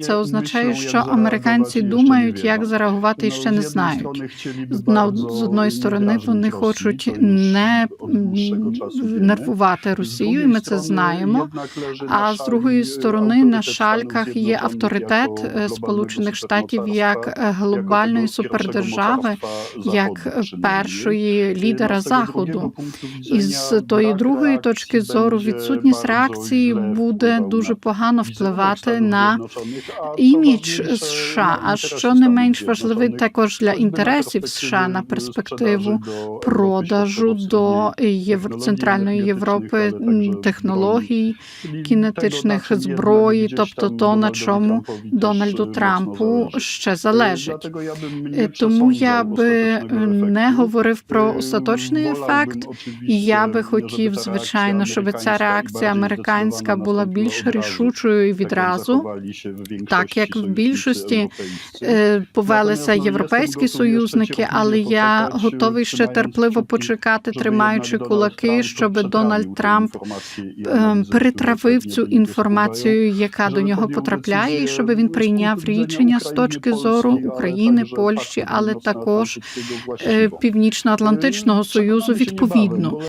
Це означає, що американці думають, як зареагувати і ще не знають. На з одної сторони вони хочуть не нервувати Росію, і ми це знаємо. А з другої сторони на шальках є авторитет е, Сполучених Штатів як е, глобальної супердержави, як е, першої лідера заходу. І з тої другої точки зору відсутність реакції буде дуже погано впливати на імідж США. А що не менш важливе також для інтересів США на перспективу продажу до. Центральної Європи технологій, кінетичних зброї, тобто то на чому Дональду Трампу ще залежить. Е, Тому я би е, не говорив про остаточний ефект. Я би хотів, звичайно, щоб ця реакція американська була більш рішучою і відразу, так як в більшості е, повелися європейські союзники, але я готовий ще терпливо почекати, тримаючи кулаки, щоб Дональд Трамп е, перетравив цю інформацію, яка до нього потрапляє, і щоб він прийняв рішення з точки зору України, Польщі, але також е, Північно-Атлантичного союзу відповідно.